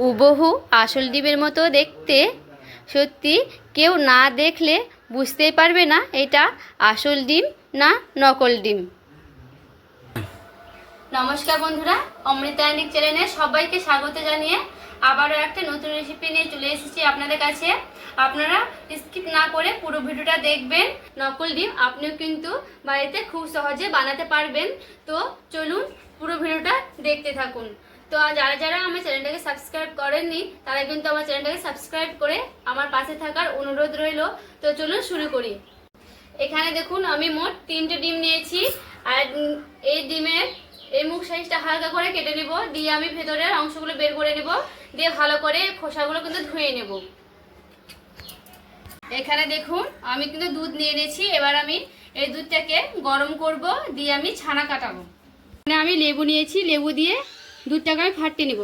হুবহু আসল ডিমের মতো দেখতে, সত্যি কেউ না দেখলে বুঝতেই পারবে না এটা আসল ডিম না নকল ডিম নমস্কার বন্ধুরা, অমৃতা অ্যান্ডিক চ্যানেলে সবাইকে স্বাগত জানিয়ে আবারও একটা নতুন রেসিপি নিয়ে চলে এসেছি আপনাদের কাছে। আপনারা স্কিপ না করে পুরো ভিডিওটা দেখবেন। নকল ডিম আপনিও কিন্তু বাড়িতে খুব সহজে বানাতে পারবেন। তো চলুন পুরো ভিডিওটা দেখতে থাকুন। তো যারা যারা আমার চ্যানেলটাকে সাবস্ক্রাইব করেননি, তারা কিন্তু আমার চ্যানেলটাকে সাবস্ক্রাইব করে আমার পাশে থাকার অনুরোধ রইল। তো চলুন শুরু করি। এখানে দেখুন, আমি মোট তিনটে ডিম নিয়েছি। আর এই ডিমের, এই মুখ সাইজটা হালকা করে কেটে নেব। দিয়ে আমি ভেতরের অংশগুলো বের করে নেব। দিয়ে ভালো করে খোসাগুলো কিন্তু ধুয়ে নেব। এখানে দেখুন, আমি কিন্তু দুধ নিয়ে নিয়েছি। এবার আমি এই দুধটাকে গরম করব। দিয়ে আমি ছানা কাটাবো। আমি লেবু নিয়েছি। লেবু দিয়ে দুধটাকে আমি ফাটিয়ে নেব।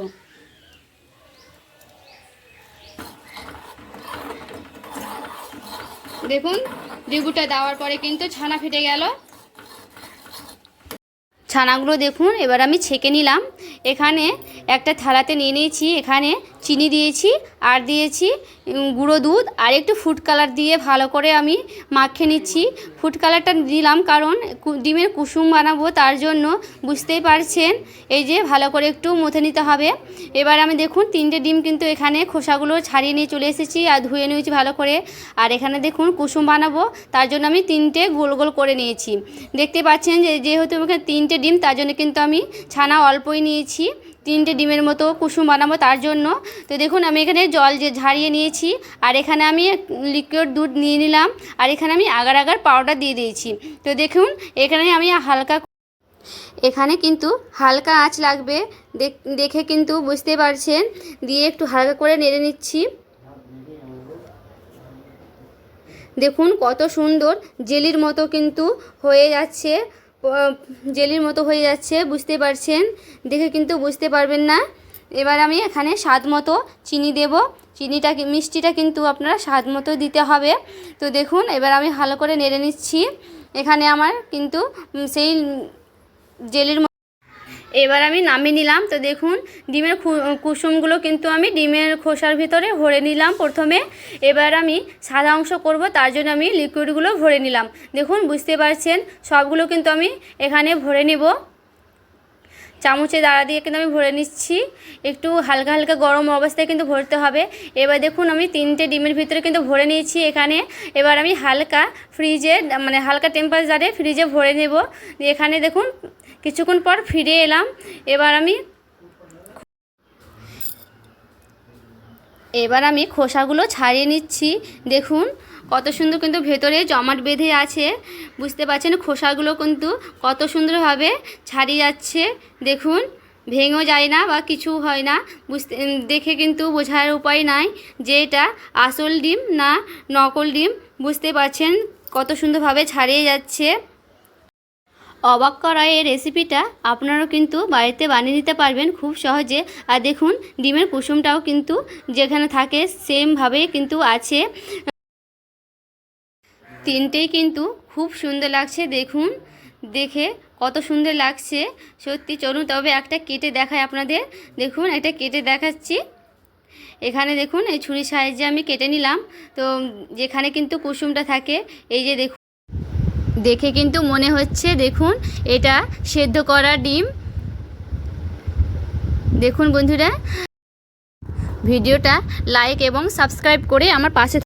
দেখুন, লেবুটা দেওয়ার পরে কিন্তু ছানা ফেটে গেল। ছানাগুলো দেখুন, এবার আমি ছেঁকে নিলাম। এখানে একটা থালাতে নিয়ে নিয়েছি। এখানে চিনি দিয়েছি, আর দিয়েছি গুঁড়ো দুধ, আর একটু ফুড কালার দিয়ে ভালো করে আমি মাখিয়ে নিচ্ছি। ফুড কালারটা দিলাম কারণ ডিমের কুসুম বানাবো, তার জন্য বুঝতেই পারছেন, এই যে ভালো করে একটু মথে নিতে হবে। এবার আমি দেখুন, তিনটে ডিম কিন্তু এখানে খোসাগুলো ছাড়িয়ে নিয়ে চলে এসেছি, আর ধুয়ে নিয়েছি ভালো করে। আর এখানে দেখুন, কুসুম বানাবো, তার জন্য আমি তিনটে গোল গোল করে নিয়েছি। দেখতে পাচ্ছেন যে, যেহেতু তিনটে ডিম, তার জন্য কিন্তু আমি ছানা অল্পই নিয়েছি। তিনটে ডিমের মতো কুসুম বানাবো তার জন্য। তো দেখুন, আমি এখানে জল যে ঝারিয়ে নিয়েছি, আর এখানে আমি লিকুইড দুধ নিয়ে নিলাম, আর এখানে আমি আগার আগার পাউডার দিয়ে দিয়েছি। তো দেখুন, এখানে আমি হালকা এখানে কিন্তু হালকা আঁচ লাগবে। দেখ- কিন্তু বুঝতে পারছেন, দিয়ে একটু হালকা করে নেড়ে নিচ্ছি। দেখুন, কত সুন্দর জেলির মতো কিন্তু হয়ে যাচ্ছে। জেলির মতো হয়ে যাচ্ছে, বুঝতে পারছেন? দেখে কিন্তু বুঝতে পারবেন না। এবার আমি এখানে স্বাদ মতো চিনি দেব। চিনিটা মিষ্টিটা কিন্তু আপনারা স্বাদ মতো দিতে হবে। তো দেখুন, এবার আমি ভালো করে নেড়ে নিচ্ছি। এখানে আমার কিন্তু সেই জেলির এবার আমি নামিয়ে নিলাম। তো দেখুন, ডিমের কুসুমগুলো কিন্তু আমি ডিমের খোসার ভিতরে ভরে নিলাম প্রথমে। এবার আমি সাদা অংশ করব, তার জন্য আমি লিকুইডগুলো ভরে নিলাম। দেখুন, বুঝতে পারছেন? সবগুলো কিন্তু আমি এখানে ভরে নেব। চামচে দাঁড়া দিয়ে কিন্তু আমি ভরে নিচ্ছি। একটু হালকা হালকা গরম অবস্থায় কিন্তু ভরতে হবে। এবার দেখুন, আমি তিনটে ডিমের ভিতরে কিন্তু ভরে নিয়েছি এখানে। এবার আমি হালকা ফ্রিজে মানে হালকা টেম্পারেচারে ফ্রিজে ভরে নেব। এখানে দেখুন কিছুক্ষণ পর ফিরে এলাম। এবার আমি এবার আমি খোসাগুলো ছাড়িয়ে নিচ্ছি। দেখুন কত সুন্দর কিন্তু ভেতরে জমাট বেঁধে আছে। বুঝতে পারছেন খোসাগুলো কিন্তু কত সুন্দরভাবে ছাড়িয়ে যাচ্ছে। দেখুন ভেঙেও যায় না বা কিছু হয় না। বুঝতে, দেখে কিন্তু বোঝার উপায় নাই যে এটা আসল ডিম না নকল ডিম। বুঝতে পারছেন কত সুন্দরভাবে ছাড়িয়ে যাচ্ছে। অবাক করা এই রেসিপিটা আপনারাও কিন্তু বাড়িতে বানিয়ে নিতে পারবেন খুব সহজে। আর দেখুন, ডিমের কুসুমটাও কিন্তু যেখানে থাকে সেমভাবেই কিন্তু আছে। তিনটেই কিন্তু খুব সুন্দর লাগছে, দেখুন। দেখে কত সুন্দর লাগছে। সত্যি চলুন, তবে একটা কেটে দেখায় আপনাদের। দেখুন একটা কেটে দেখাচ্ছি। এখানে দেখুন, এই ছুরি সাহায্যে আমি কেটে নিলাম। তো যেখানে কিন্তু কুসুমটা থাকে, এই যে দেখুন। দেখে কিন্তু মনে হচ্ছে, দেখুন, এটা সেদ্ধ করা ডিম। দেখুন বন্ধুরা, ভিডিওটা লাইক এবং সাবস্ক্রাইব করে আমার পাশে